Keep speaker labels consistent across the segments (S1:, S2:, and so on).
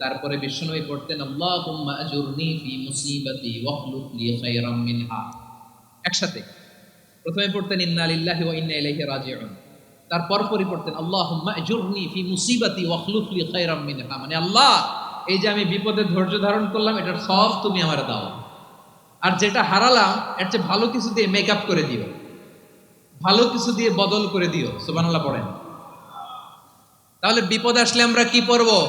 S1: তারপরে বিষ্ণুই পড়তেন ওয়াখলুক একসাথে। প্রথমে পড়তেন, ইন্না ইলাইহি রাজিউন। তারপর পরই পড়তেন আজুরনি ফি মুসিবাতি লি খায়রাম মিনহা। মানে আল্লাহ, এই যে আমি বিপদে ধৈর্য ধারণ করলাম, এটার সব তুমি আমার দাও। আর যেটা হারালাম, এর চেয়ে ভালো কিছু দিয়ে মেকআপ করে দিও। ভালো কিছু দিয়ে বদল করে দিও। সুবহানাল্লাহ পড়েন। তাহলে বিপদ আসলে আমরা কি পড়ব?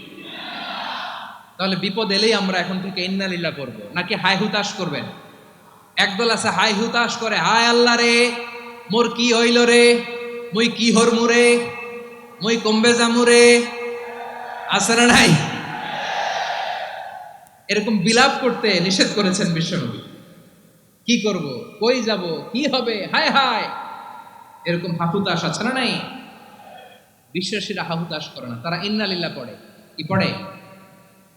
S1: তাহলে বিপদ এলেই আমরা এখন থেকে ইন্নালিল্লা করব। নাকি হাই হুতাশ করবেন? একদল আছে হাই হুতাশ করে, হায় আল্লাহ রে, মোর কি হইল রে? মুই কি হরমু রে? মুই কমবে জামু রে? না নাই? এরকম বিলাপ করতে নিষেধ করেছেন বিশ্বনবী। কি করব? কই যাব? কি হবে? হায় হায়! এরকম হাহুতাশ আছে না নাই? বিশ্বাসীরা হাহুতাশ করে না। তারা ইন্নালিল্লাহ পড়ে। কি পড়ে?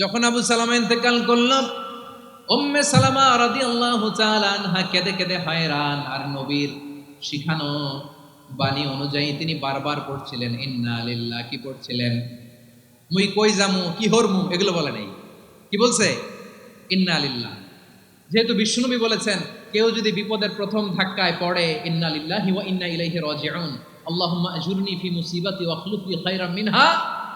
S1: যখন আবু সালামা ইন্তেকাল করল, উম্মে সালামা রাদিয়াল্লাহু তাআলা আনহা কেঁদে কেঁদে হয়রান, আর নবীর শিখানো বাণী অনুযায়ী তিনি বারবার পড়ছিলেন, ইন্না লিল্লাহ কি পড়ছিলেন? মুই কই জামু কি হরমু? এগুলো বলে নাই। কি বলছে? ইন্না লিল্লাহ যেহেতু বিষ্ণুনবী বলেছেন, কেউ যদি বিপদের প্রথম ধাক্কায় পড়ে, ইন্না লিল্লাহি ওয়া ইন্না ইলাইহি রাজিউন আল্লাহুম্মা আজুরনি ফি মুসিবাতি ওয়া খলুফ লি খায়রাম মিনহা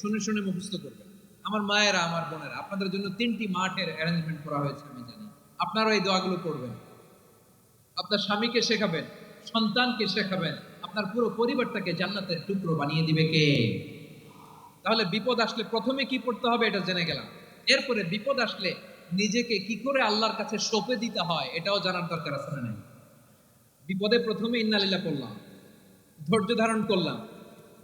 S1: শুনে শুনে মুখস্থ করবেন। আমার মায়েরা, আমার বোনেরা, আপনাদের জন্য তিনটি মাঠের অ্যারেঞ্জমেন্ট করা হয়েছে, আমি জানি। আপনারাও এই দোয়াগুলো পড়বেন আপনার স্বামীকে শেখাবেন, সন্তানকে শেখাবেন, আপনার পুরো পরিবারটাকে জান্নাতের টুকরো বানিয়ে দিবে কে? তাহলে বিপদ আসলে প্রথমে কি পড়তে হবে এটা জেনে গেলাম। এরপরে বিপদ আসলে নিজেকে কি করে আল্লাহর কাছে সঁপে দিতে হয়, এটাও জানার দরকার আছে না বিপদে প্রথমে ইন্নালিল্লাহ করলাম ধৈর্য ধারণ করলাম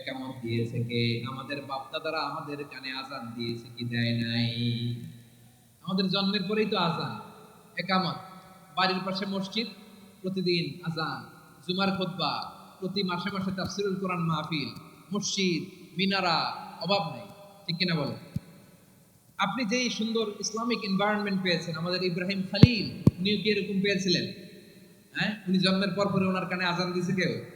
S1: একামত দিয়েছে কে? আমাদের বাপদাদারা আমাদের কানে আজান দিয়েছে কি দেয় নাই? আমাদের জন্মের পরেই তো আজান। একামত। বাড়ির পাশে মসজিদ, প্রতিদিন আজান। জুমার খুতবা প্রতি মাসে মাসে তাফসিরুল কোরআন মাহফিল। মসজিদ, মিনারা, অভাব নাই। ঠিক কিনা বলেন? আপনি যেই সুন্দর ইসলামিক এনভায়রনমেন্ট পেয়েছেন, আমাদের ইব্রাহিম খালিল উনিও কি এরকম পেয়েছিলেন। হ্যাঁ? উনি জন্মের পর পরে ওনার কানে আজান দিয়েছে কেউ?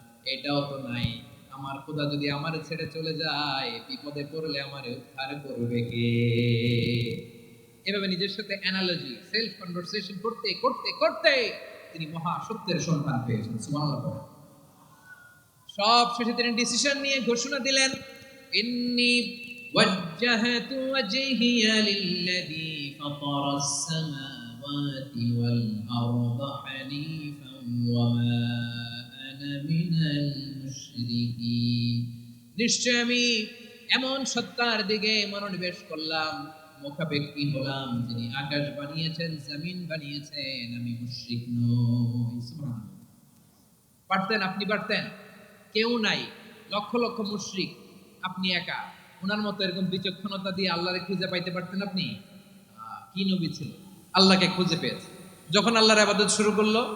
S1: এটাও তো নাই। আমার খোদা যদি আমার ছেড়ে চলে যায়, বিপদে পড়লে আমার উদ্ধার করবে কে? এভাবে নিজের সাথে অ্যানালজি সেলফ কনভারসেশন করতে করতে করতে তিনি মহা সত্যের সন্ধান পেয়েছেন। সুবহানাল্লাহ সব শেষে তিনি ডিসিশন নিয়ে ঘোষণা দিলেন, ইন্নি ওয়াজ্জাহাতু ওয়াজহিয়া লিল্লাযী ফাতারাস সামাওয়াতি ওয়াল আরদা হানিফান নিশ্চয় আমি এমন সত্তার দিকে মনোনিবেশ করলাম, মুখাপেক্ষী হলাম, যিনি আকাশ বানিয়েছেন, জমিন বানিয়েছেন, আমি মুশরিক পারতেন আপনি, পারতেন। কেউ নাই, লক্ষ লক্ষ মুশ্রিক। আপনি একা। ওনার মতো এরকম বিচক্ষণতা দিয়ে আল্লাহরে খুঁজে পাইতে পারতেন আপনি? কি নবী ছিল? আল্লাহকে খুঁজে পেয়েছে। যখন আল্লাহর আবাদত শুরু করল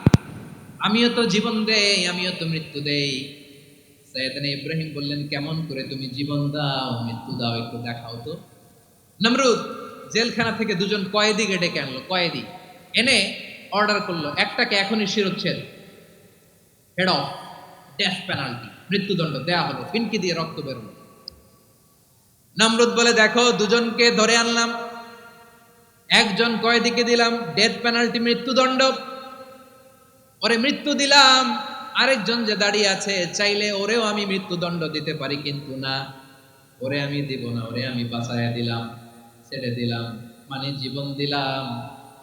S1: আমিও তো জীবন দেই, আমিও তো মৃত্যু দেই। সৈয়দনা ইব্রাহিম বললেন, কেমন করে তুমি জীবন দাও, মৃত্যু দাও, একটু দেখাও তো। নমরুদ জেলখানা থেকে দুজন কয়েদিকে ডেকে আনলো কয়েদি। এনে অর্ডার করল, একটাকে এখনই শিরোচ্ছেদ। হেড অফ ডেথ পেনাল্টি মৃত্যুদণ্ড দেয়া হলো ফিনকি দিয়ে রক্ত বেরোলো। নমরুদ বলে, দেখো, দুজনকে ধরে আনলাম, একজন কয়েদিকে দিলাম ডেথ পেনাল্টি মৃত্যুদণ্ড। ওরে মৃত্যু দিলাম। আরেকজন যে দাঁড়িয়ে আছে, চাইলে ওরেও আমি মৃত্যুদণ্ড দিতে পারি, কিন্তু না। ওরে আমি দিব না, ওরে আমি বাঁচাইয়া দিলাম, ছেড়ে দিলাম মানে জীবন দিলাম।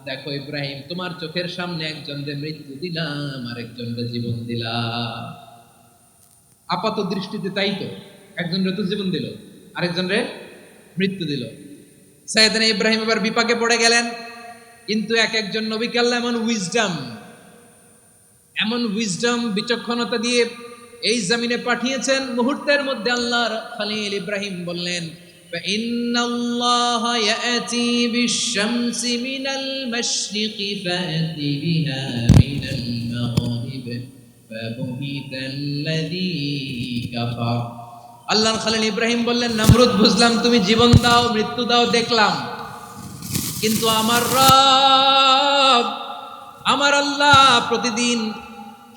S1: দেখো ইব্রাহিম, তোমার চোখের সামনে একজনকে মৃত্যু দিলাম আরেকজনকে জীবন দিলাম। আপাত দৃষ্টিতে তাই তো একজনের তো জীবন দিল আরেকজনের মৃত্যু দিল। সাইদানা ইব্রাহিম এবার বিপাকে পড়ে গেলেন, কিন্তু এক একজন নবীকে আল্লাহ এমন উইজডম এমন উইজডম বিচক্ষণতা দিয়ে এই জমিনে পাঠিয়েছেন মুহূর্তের মধ্যে আল্লাহর খালিল ইব্রাহিম বললেন فإن الله يأتي بالشمس من المشرق فأت بها من المغرب فبهت الذي كفر আল্লাহর খালিল ইব্রাহিম বললেন নামরুদ বুঝলাম তুমি জীবন দাও মৃত্যু দাও দেখলাম কিন্তু আমার রব আমার আল্লাহ প্রতিদিন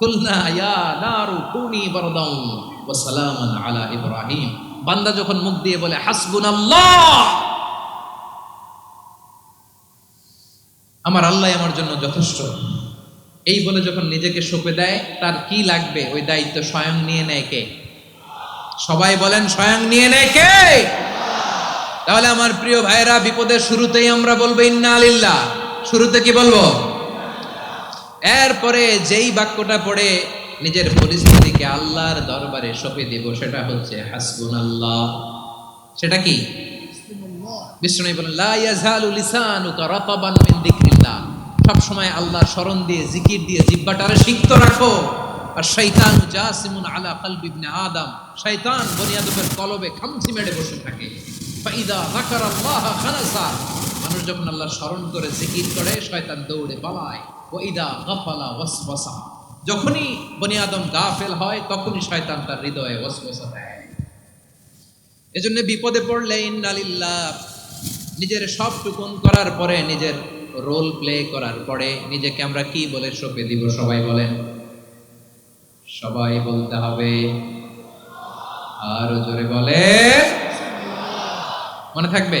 S1: কুলনা ইয়া নারু কুনি বারদাও ওয়া সালামান আলা ইব্রাহিম। বান্দা যখন মুখ দিয়ে বলে, হাসবুনাল্লাহ! আমার আল্লাহ আমার জন্য যথেষ্ট। এই বলে যখন নিজেকে সঁপে দেয়, তার কি লাগবে? ওই দায়িত্ব স্বয়ং নিয়ে নেয় কে? সবাই বলেন, স্বয়ং নিয়ে নেয় কে? তাহলে আমার প্রিয় ভাইরা বিপদের শুরুতেই আমরা বলব, ইন্না আলিল্লাহ শুরুতে কি বলব? এরপরে যেই বাক্যটা পড়ে নিজের পরিস্থিতিকে আল্লাহর দরবারে সঁপে দিব, সেটা হচ্ছে হাসবুন আল্লাহ সেটা কি? সব সময় আল্লাহর স্মরণ দিয়ে, জিকির দিয়ে সিক্ত রাখো। আর জাসিমুন আলা আদম। কলবে খামচি বসে থাকে। মানুষ যখন আল্লাহর স্মরণ করে, জিকির করে, শয়তান দৌড়ে পালায়। ওয়াইদা গাফালা ওয়াসওয়াসা। যখনই বনি আদম গাফেল হয়, তখনই শয়তান তার হৃদয়ে ওয়াসওয়াসা দেয়। এজন্য বিপদে পড়লে ইন্নালিল্লাহ, নিজের সব টুকুন করার পরে নিজের রোল প্লে করার পরে নিজেকে আমরা কি বলে সঁপে দিব, সবাই বলেন? সবাই বলতে হবে। আরও জোরে বলে মনে থাকবে?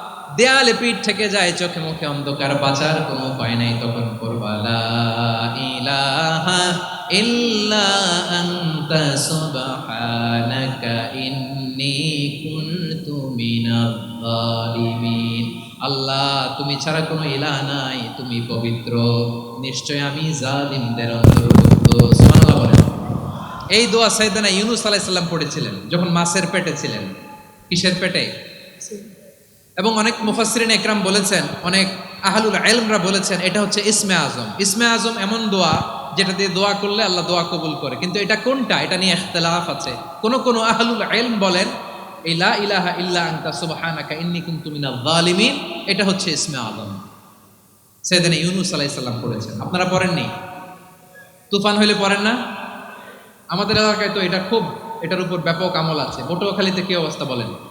S1: দেয়ালে পিঠ থেকে যায়, চোখে মুখে অন্ধকার, বাঁচার কোনো উপায় নাই তখন পড়বা, লা ইলাহা ইল্লা আনতা সুবহানাকা কুনতু মিনাজ জালিমিন আল্লাহ, তুমি ছাড়া কোনো ইলাহ নাই, তুমি পবিত্র। নিশ্চয় আমি জালিমদের অন্তর্ভুক্ত। এই দোয়া সাইদানা ইউনুস আলাইহিস সালাম পড়েছিলেন, যখন মাছের পেটে ছিলেন। কিসের পেটে? এবং অনেক মুফাসসিরিন একরাম বলেছেন, অনেক আহলুল ইলমরা বলেছেন, এটা হচ্ছে ইসমে আজম। ইসমে আজম এমন দোয়া যেটা দিয়ে দোয়া করলে আল্লাহ দোয়া কবুল করে। কিন্তু এটা কোনটা? এটা নিয়ে ইখতিলাফ আছে। কোন কোন আহলুল ইলম বলেন, এই লা ইলাহা ইল্লা সুবহানাকা ইন্নী কুনতু জালিমিন এটা হচ্ছে ইসমে আজম। সেদিন ইউনুস আলাইহিস সালাম আপনারা পড়েননি? তুফান হইলে পড়েন না? আমাদের এলাকায় তো এটা খুব, এটার উপর ব্যাপক আমল আছে। পটুয়াখালীতে কি অবস্থা বলেন?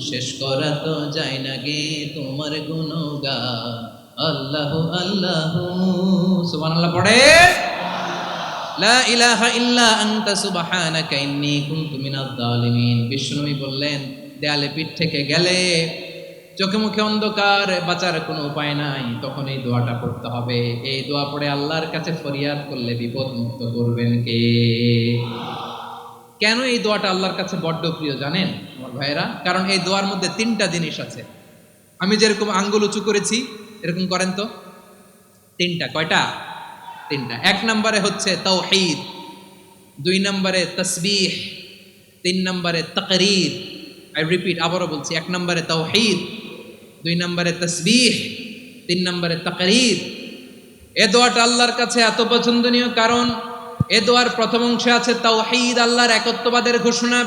S1: শেষ করা তো যায় না গে তোমার গুণগান। আল্লাহ আল্লাহ। সুবহানাল্লাহ, পড়ে। লা ইলাহা ইল্লা আনতা সুবহানাকা ইন্নী কুনতু মিনাজ জালিমিন বিষ্ণুবী বললেন, দেয়ালে পিঠ থেকে গেলে চোখে মুখে অন্ধকার, বাঁচার কোনো উপায় নাই। তখন এই দোয়াটা পড়তে হবে। এই দোয়া পড়ে আল্লাহর কাছে ফরিয়াদ করলে বিপদ মুক্ত করবেন কে? কেন এই দোয়াটা আল্লাহর কাছে বড্ড প্রিয় জানেন? আমার ভাইয়েরা, কারণ এই দোয়ার মধ্যে তিনটা জিনিস আছে। আমি যেরকম আঙ্গুল উঁচু করেছি, এরকম করেন তো? তিনটা, কয়টা? তিনটা। এক নম্বরে হচ্ছে তাওহীদ, দুই নম্বরে তসবিহ, তিন নম্বরে তকরির। আই রিপিট আবারও বলছি, এক নম্বরে তাওহীদ, দুই নম্বরে তসবিহ, তিন নম্বরে তাকরীর। এ দোয়াটা আল্লাহর কাছে এত পছন্দনীয় কারণ, এ দোয়ার প্রথম অংশে আছে তাওহীদ, আল্লাহর একত্ববাদের ঘোষণা।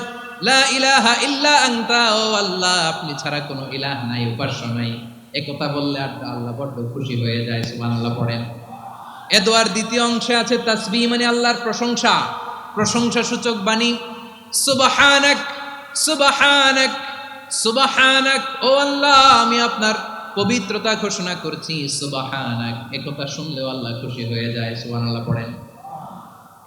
S1: লা ইলাহা ইল্লা আনতা, ও আল্লাহ, আপনি ছাড়া কোনো ইলাহ নাই, উপাস্য নাই। একথা বললে আর আল্লাহ বড্ড খুশি হয়ে যায়, সুবহানাল্লাহ পড়েন। এ দোয়ার দ্বিতীয় অংশে আছে তাসবি মানে আল্লাহর প্রশংসা। প্রশংসা সূচক বাণী, সুবহানাক সুবহানাক সুবহানাক, ও আল্লাহ, আমি আপনার পবিত্রতা ঘোষণা করছি, সুবহানাক। একথা শুনলেও আল্লাহ খুশি হয়ে যায়, সুবহানাল্লাহ পড়েন।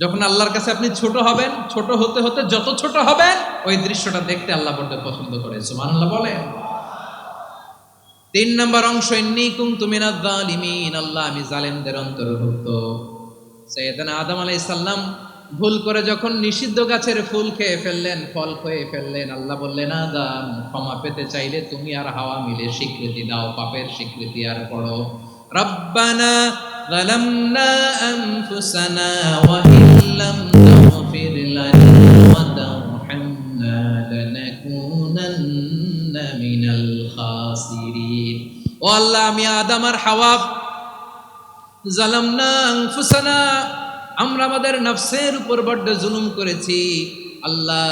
S1: যখন আল্লাহর কাছে আপনি ছোট হবেন, ছোট হতে হতে যত ছোট হবেন, ওই দৃশ্যটা দেখতে আল্লাহ বড্ড পছন্দ করে। সুবহানাল্লাহ বলে তিন নম্বর অংশ মিনাজ জালিমিন আল্লাহ আমি জালেমদের অন্তর্ভুক্ত। সৈয়দনা আদম আলাইহিস সালাম ভুল করে যখন নিষিদ্ধ গাছের ফুল খেয়ে ফেললেন, ফল খেয়ে ফেললেন, আল্লাহ বললেন আদম ক্ষমা পেতে চাইলে তুমি আর হাওয়া মিলে স্বীকৃতি দাও, পাপের স্বীকৃতি আর পড়ো। রব্বানা ظلمنا أنفسنا وإن لم تغفر لنا وترحمنا لنكونن من الخاسرين ও আল্লাহ আমি আদম আর হাওয়া জালামনা আনফুসানা আমরা আমাদের নফসের উপর বড্ড জুলুম করেছি আল্লাহ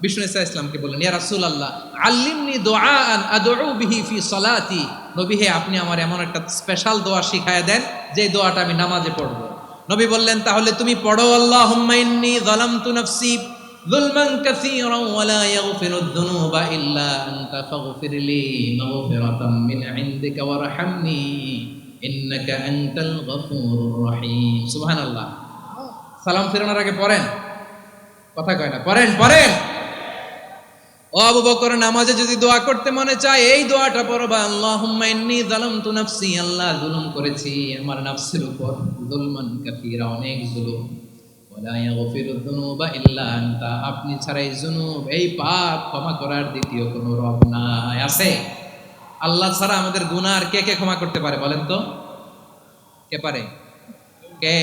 S1: বিষ্ণু ইসা ইসলামকে বললেন ইয়া রাসূলুল্লাহ আল্লিমনি দুআআন আদউ বিহি ফি সালাতি নবী হে আপনি আমার এমন একটা স্পেশাল দোয়া শিখায় দেন যে দোয়াটা আমি নামাজে পড়ব নবী বললেন তাহলে তুমি পড়ো আল্লাহুম্মা ইন্নী যালামতু নাফসি ظلما كثيرا ولا يغفر الذنوب إلا أنت فاغفر لي مغفرة من عندك وارحمني إنك أنت الغفور الرحيم سبحان الله সালাম ফেরানোর আগে পড়েন কথা কয় না পড়েন পড়েন ও আবু বকর, নামাজে যদি দোয়া করতে মনে চায়, এই দোয়াটা পড়বা, আল্লাহুম্মা ইন্নী যালামতু নাফসি, আল্লাহ জুলুম করেছি, আমার নাফসের উপর যুলমান কাফীরা অনেক জুলুম। ওয়ালা ইয়াগফিরু যুনুবা ইল্লা আনতা, আপনি ছাড়া এই এই পাপ ক্ষমা করার দ্বিতীয় কোনো রব নাই, আছে? আল্লাহ ছাড়া আমাদের গুনাহ আর কে কে ক্ষমা করতে পারে বলেন তো? কে পারে? কে?